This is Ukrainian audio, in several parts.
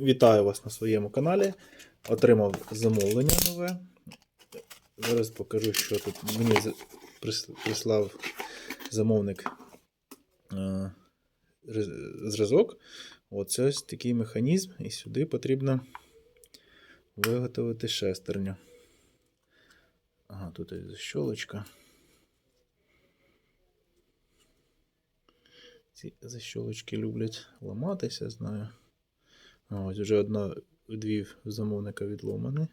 Вітаю вас на своєму каналі. Отримав замовлення нове. Зараз покажу, що тут мені прислав замовник е, зразок. Оце ось такий механізм, і сюди потрібно виготовити шестерню. Ага, тут є защолочка. Ці защолочки люблять ламатися, знаю. Ось вже одна дві замовника відломані.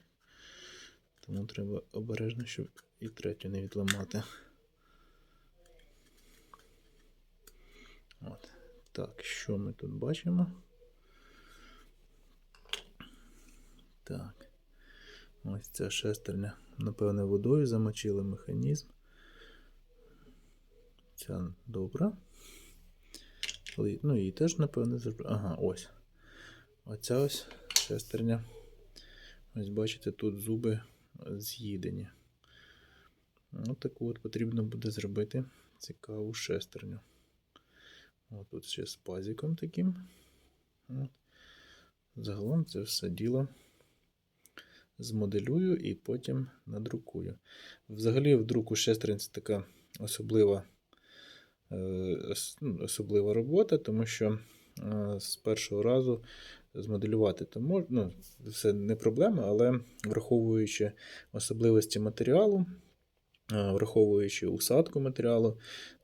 Тому треба обережно, щоб і третю не відламати. От. Так, що ми тут бачимо? Так. Ось ця шестерня. Напевне, водою замочили механізм. Ця добра. Ну, її теж, напевне. Ага, ось. Оця ось шестерня. Ось бачите, тут зуби з'їдені. Ось таку от потрібно буде зробити цікаву шестерню. Ось тут ще з пазиком таким. От. Загалом це все діло змоделюю і потім надрукую. Взагалі, в друку шестерень це така особлива, е, ну, особлива робота, тому що е, з першого разу змоделювати то можна, ну, це не проблема, але враховуючи особливості матеріалу, враховуючи усадку матеріалу,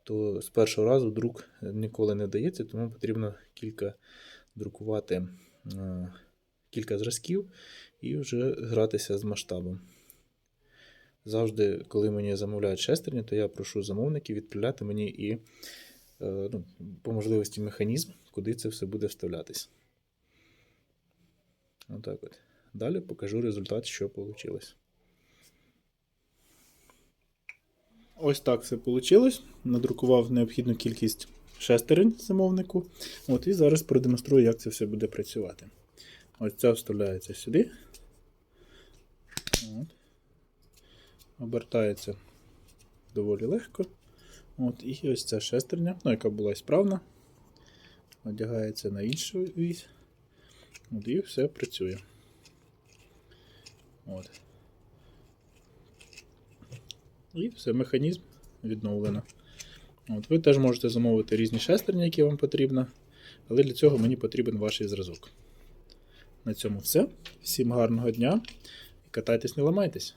то з першого разу друк ніколи не дається, тому потрібно кілька друкувати кілька зразків і вже гратися з масштабом. Завжди, коли мені замовляють шестерні, то я прошу замовників відправляти мені і е, ну, по можливості механізм, куди це все буде вставлятись. Отак от. Далі покажу результат, що вийшло. Ось так все вийшло. Надрукував необхідну кількість шестерень замовнику. От, і зараз продемонструю, як це все буде працювати. Ось ця вставляється сюди. От. Обертається доволі легко. От, і ось ця шестерня, ну, яка була справна, одягається на іншу вісь. От, і все працює. От. І все, механізм відновлено. От, ви теж можете замовити різні шестерні, які вам потрібно, але для цього мені потрібен ваш зразок. На цьому все. Всім гарного дня катайтесь, не ламайтесь.